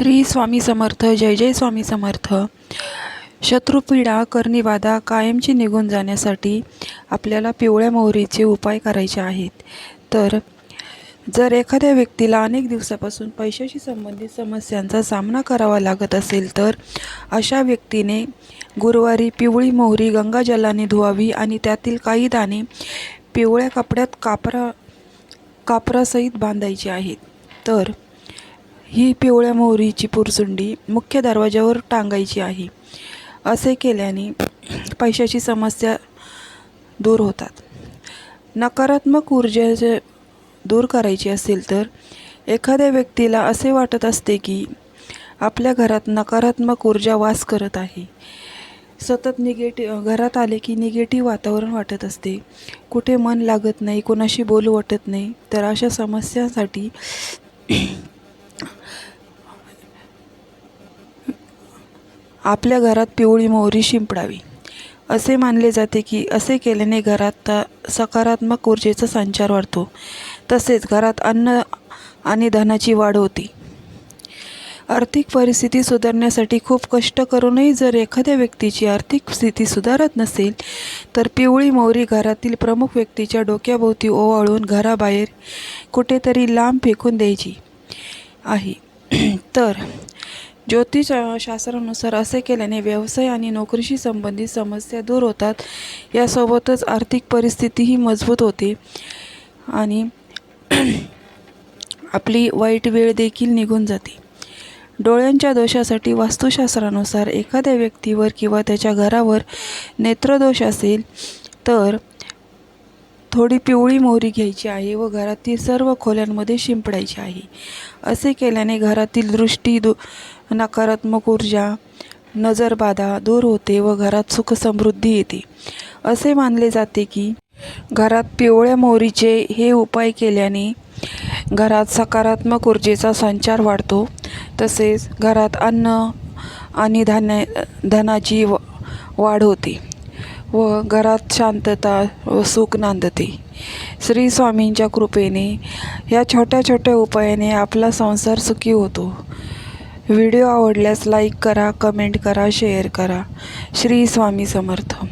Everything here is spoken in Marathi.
श्री स्वामी समर्थ जय जय स्वामी समर्थ. शत्रुपीडा कर्णिबाधा कायमची निघून जाण्यासाठी आपल्याला पिवळ्या मोहरीचे उपाय करायचे आहेत. तर जर एखाद्या व्यक्तीला अनेक दिवसापासून पैशाशी संबंधित समस्यांचा सामना करावा लागत असेल तर अशा व्यक्तीने गुरुवारी पिवळी मोहरी गंगाजलाने धुवावी आणि त्यातील काही दाणे पिवळ्या कपड्यात कापरा कापरासहित बांधायचे आहेत. तर ही पिवळ्या मोहरीची पुरचुंडी मुख्य दरवाजावर टांगायची आहे. असे केल्याने पैशाची समस्या दूर होतात. नकारात्मक ऊर्जा जे दूर करायची असेल तर एखाद्या व्यक्तीला असे वाटत असते की आपल्या घरात नकारात्मक ऊर्जा वास करत आहे. सतत निगेटिव्ह घरात आले की निगेटिव्ह वातावरण वाटत असते. कुठे मन लागत नाही कोणाशी बोलू वाटत नाही तर अशा समस्यांसाठी आपल्या घरात पिवळी मोहरी शिंपडावी. असे मानले जाते की असे केल्याने घरात सकारात्मक ऊर्जेचा संचार वाढतो. तसेच घरात अन्न आणि धनाची वाढ होती. आर्थिक परिस्थिती सुधारण्यासाठी खूप कष्ट करूनही जर एखाद्या व्यक्तीची आर्थिक स्थिती सुधारत नसेल तर पिवळी मोहरी घरातील प्रमुख व्यक्तीच्या डोक्याभोवती ओवाळून घराबाहेर कुठेतरी लांब फेकून द्यायची आहे. तर ज्योतिष शास्त्रानुसार असे केल्याने व्यवसाय आणि नोकरीशी संबंधित समस्या दूर होतात. यासोबतच आर्थिक परिस्थितीही मजबूत होते. आणि आपली वाईट वेळ देखील निघून जाते. डोळ्यांच्या दोषासाठी वास्तुशास्त्रानुसार एखाद्या व्यक्तीवर किंवा त्याच्या घरावर नेत्रदोष असेल तर थोडी पिवळी मोहरी घ्यायची आहे व घरातील सर्व खोल्यांमध्ये शिंपडायची आहे. असे केल्याने घरातील दृष्टी दु नकारात्मक ऊर्जा नजरबाधा दूर होते व घरात सुख समृद्धी येते. असे मानले जाते की घरात पिवळ्या मोहरीचे हे उपाय केल्याने घरात सकारात्मक ऊर्जेचा संचार वाढतो. तसेच घरात अन्न आणि धान्य धनाची व वाढ होते. व घरात शांतता व सुख नांदते. श्री स्वामींच्या कृपेने या छोट्या छोट्या उपायाने आपला संसार सुखी होतो. व्हिडिओ आवडल्यास लाईक करा कमेंट करा शेअर करा. श्री स्वामी समर्थ.